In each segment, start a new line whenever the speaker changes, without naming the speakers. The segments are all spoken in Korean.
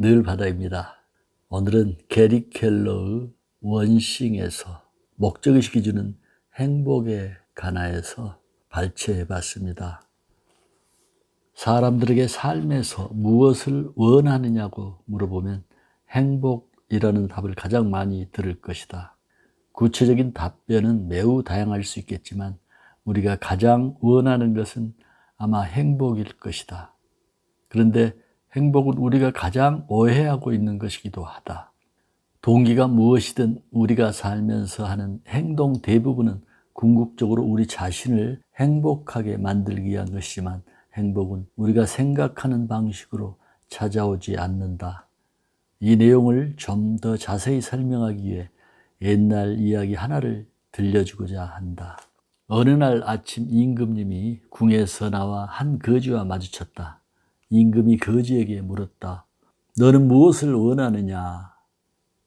늘 바다입니다. 오늘은 게리 켈러의 원싱에서 목적의식이 주는 행복에 관하여서 발췌해 봤습니다. 사람들에게 삶에서 무엇을 원하느냐고 물어보면 행복이라는 답을 가장 많이 들을 것이다. 구체적인 답변은 매우 다양할 수 있겠지만 우리가 가장 원하는 것은 아마 행복일 것이다. 그런데 행복은 우리가 가장 오해하고 있는 것이기도 하다. 동기가 무엇이든 우리가 살면서 하는 행동 대부분은 궁극적으로 우리 자신을 행복하게 만들기 위한 것이지만 행복은 우리가 생각하는 방식으로 찾아오지 않는다. 이 내용을 좀 더 자세히 설명하기 위해 옛날 이야기 하나를 들려주고자 한다. 어느 날 아침 임금님이 궁에서 나와 한 거지와 마주쳤다. 임금이 거지에게 물었다. 너는 무엇을 원하느냐?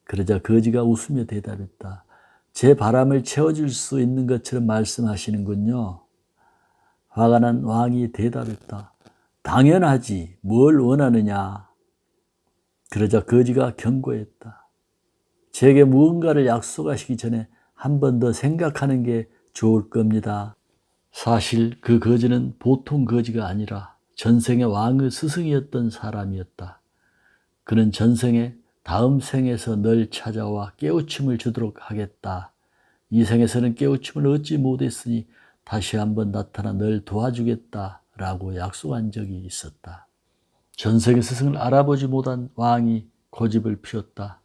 그러자 거지가 웃으며 대답했다. 제 바람을 채워줄 수 있는 것처럼 말씀하시는군요. 화가 난 왕이 대답했다. 당연하지. 뭘 원하느냐? 그러자 거지가 경고했다. 제게 무언가를 약속하시기 전에 한 번 더 생각하는 게 좋을 겁니다. 사실 그 거지는 보통 거지가 아니라 전생의 왕의 스승이었던 사람이었다. 그는 전생에 다음 생에서 널 찾아와 깨우침을 주도록 하겠다. 이 생에서는 깨우침을 얻지 못했으니 다시 한번 나타나 널 도와주겠다. 라고 약속한 적이 있었다. 전생의 스승을 알아보지 못한 왕이 고집을 피웠다.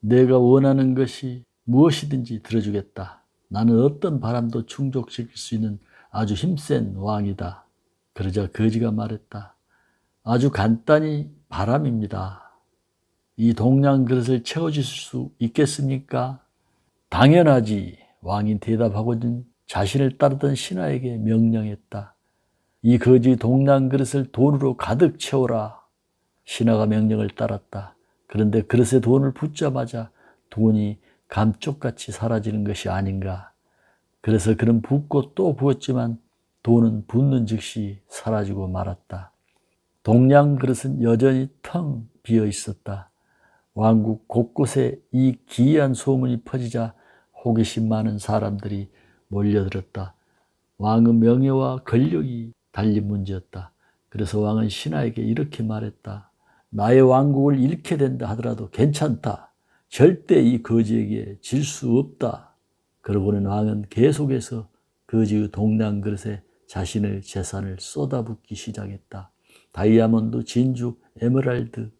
내가 원하는 것이 무엇이든지 들어주겠다. 나는 어떤 바람도 충족시킬 수 있는 아주 힘센 왕이다. 그러자 거지가 말했다. 아주 간단히 바람입니다. 이 동양 그릇을 채워주실 수 있겠습니까? 당연하지. 왕이 대답하고는 자신을 따르던 신하에게 명령했다. 이 거지 동양 그릇을 돈으로 가득 채워라. 신하가 명령을 따랐다. 그런데 그릇에 돈을 붓자마자 돈이 감쪽같이 사라지는 것이 아닌가. 그래서 그는 붓고 또 부었지만 돈은 붓는 즉시 사라지고 말았다. 동양 그릇은 여전히 텅 비어 있었다. 왕국 곳곳에 이 기이한 소문이 퍼지자 호기심 많은 사람들이 몰려들었다. 왕의 명예와 권력이 달린 문제였다. 그래서 왕은 신하에게 이렇게 말했다. 나의 왕국을 잃게 된다 하더라도 괜찮다. 절대 이 거지에게 질 수 없다. 그러고는 왕은 계속해서 거지의 동양 그릇에 자신의 재산을 쏟아붓기 시작했다. 다이아몬드, 진주, 에메랄드,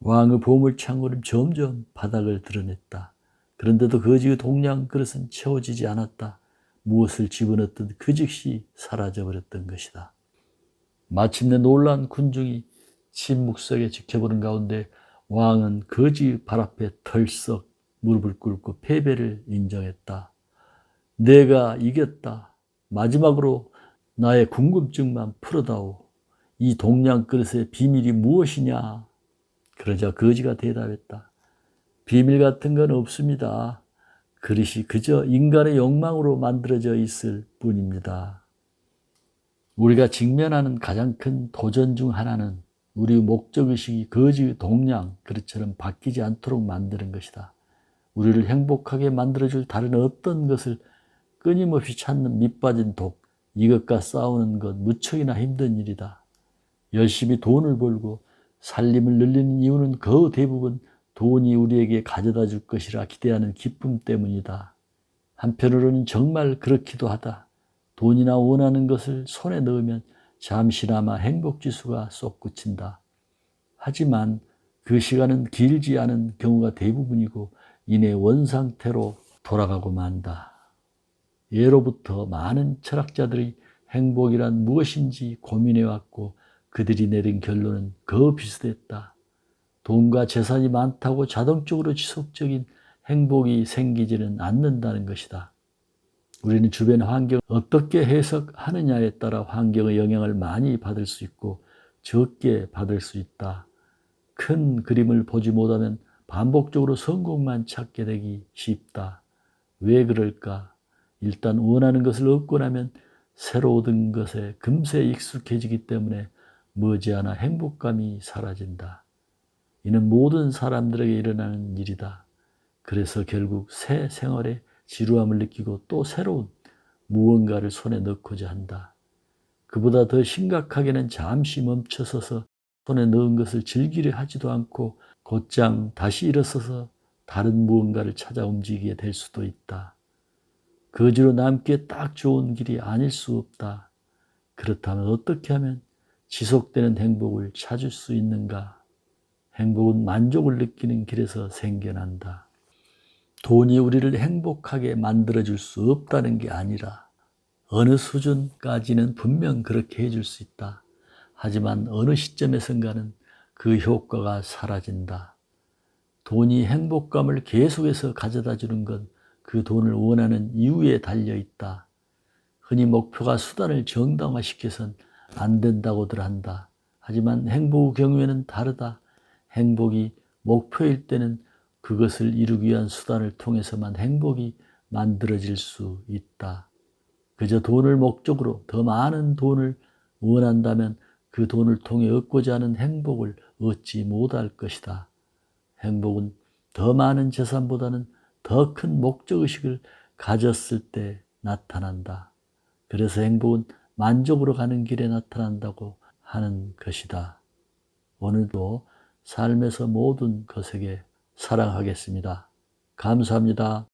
왕의 보물창고는 점점 바닥을 드러냈다. 그런데도 거지의 동양 그릇은 채워지지 않았다. 무엇을 집어넣든 그 즉시 사라져버렸던 것이다. 마침내 놀란 군중이 침묵 속에 지켜보는 가운데 왕은 거지 발 앞에 털썩 무릎을 꿇고 패배를 인정했다. 내가 이겼다. 마지막으로 나의 궁금증만 풀어다오. 이 동양 그릇의 비밀이 무엇이냐? 그러자 거지가 대답했다. 비밀 같은 건 없습니다. 그릇이 그저 인간의 욕망으로 만들어져 있을 뿐입니다. 우리가 직면하는 가장 큰 도전 중 하나는 우리 목적의식이 거지 동양 그릇처럼 바뀌지 않도록 만드는 것이다. 우리를 행복하게 만들어줄 다른 어떤 것을 끊임없이 찾는 밑빠진 독, 이것과 싸우는 것 무척이나 힘든 일이다. 열심히 돈을 벌고 살림을 늘리는 이유는 그 대부분 돈이 우리에게 가져다 줄 것이라 기대하는 기쁨 때문이다. 한편으로는 정말 그렇기도 하다. 돈이나 원하는 것을 손에 넣으면 잠시나마 행복 지수가 솟구친다. 하지만 그 시간은 길지 않은 경우가 대부분이고 이내 원상태로 돌아가고 만다. 예로부터 많은 철학자들이 행복이란 무엇인지 고민해왔고 그들이 내린 결론은 그 비슷했다. 돈과 재산이 많다고 자동적으로 지속적인 행복이 생기지는 않는다는 것이다. 우리는 주변 환경을 어떻게 해석하느냐에 따라 환경의 영향을 많이 받을 수 있고 적게 받을 수 있다. 큰 그림을 보지 못하면 반복적으로 성공만 찾게 되기 쉽다. 왜 그럴까? 일단 원하는 것을 얻고 나면 새로 얻은 것에 금세 익숙해지기 때문에 머지않아 행복감이 사라진다. 이는 모든 사람들에게 일어나는 일이다. 그래서 결국 새 생활에 지루함을 느끼고 또 새로운 무언가를 손에 넣고자 한다. 그보다 더 심각하게는 잠시 멈춰서서 손에 넣은 것을 즐기려 하지도 않고 곧장 다시 일어서서 다른 무언가를 찾아 움직이게 될 수도 있다. 거지로 남기에 딱 좋은 길이 아닐 수 없다. 그렇다면 어떻게 하면 지속되는 행복을 찾을 수 있는가? 행복은 만족을 느끼는 길에서 생겨난다. 돈이 우리를 행복하게 만들어줄 수 없다는 게 아니라 어느 수준까지는 분명 그렇게 해줄 수 있다. 하지만 어느 시점에선가는 그 효과가 사라진다. 돈이 행복감을 계속해서 가져다 주는 건 그 돈을 원하는 이유에 달려 있다. 흔히 목표가 수단을 정당화시켜선 안 된다고들 한다. 하지만 행복의 경우에는 다르다. 행복이 목표일 때는 그것을 이루기 위한 수단을 통해서만 행복이 만들어질 수 있다. 그저 돈을 목적으로 더 많은 돈을 원한다면 그 돈을 통해 얻고자 하는 행복을 얻지 못할 것이다. 행복은 더 많은 재산보다는 더 큰 목적의식을 가졌을 때 나타난다. 그래서 행복은 만족으로 가는 길에 나타난다고 하는 것이다. 오늘도 삶에서 모든 것에게 사랑하겠습니다. 감사합니다.